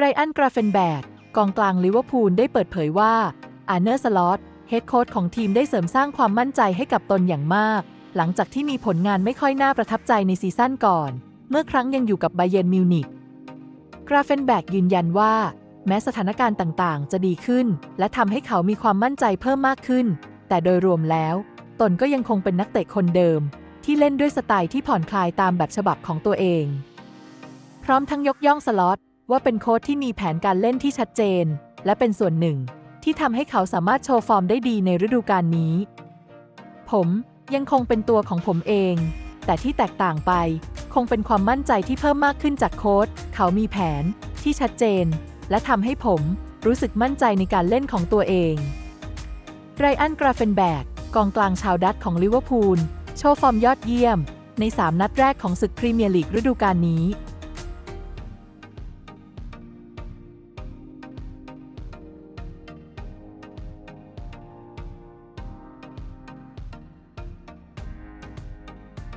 ไรอันกราเฟนแบกกองกลางลิเวอร์พูลได้เปิดเผยว่าอาร์เนอร์สล็อตเฮดโค้ชของทีมได้เสริมสร้างความมั่นใจให้กับตนอย่างมาก หลังจากที่มีผลงานไม่ค่อยน่าประทับใจในซีซั่นก่อน เมื่อครั้งยังอยู่กับไบเยนมิวนิกกราเฟนแบกยืนยันว่า แม้สถานการณ์ต่างๆ จะดีขึ้น และทำให้เขามีความมั่นใจเพิ่มมากขึ้น แต่โดยรวมแล้ว ตนก็ยังคงเป็นนักเตะคนเดิม ที่เล่นด้วยสไตล์ที่ผ่อนคลายตามแบบฉบับของตัวเอง พร้อมทั้งยกย่องสล็อต ว่าเป็นโค้ชที่มีแผนการเล่นที่ชัดเจน และเป็นส่วนหนึ่ง ที่ทำให้เขาสามารถโชว์ฟอร์มได้ดีในฤดูกาลนี้ ผมยังคงเป็นตัวของผมเอง แต่ที่แตกต่างไป คงเป็นความมั่นใจที่เพิ่มมากขึ้นจากโค้ชเขามีแผนที่ชัดเจน และทำให้ผมรู้สึกมั่นใจในการเล่นของตัวเองไรอันกราเฟนแบกกองกลางชาวดัตของลิเวอร์พูลโชว์ฟอร์มยอดเยี่ยม ใน 3 นัดแรกของศึกพรีเมียร์ลีกฤดูกาลนี้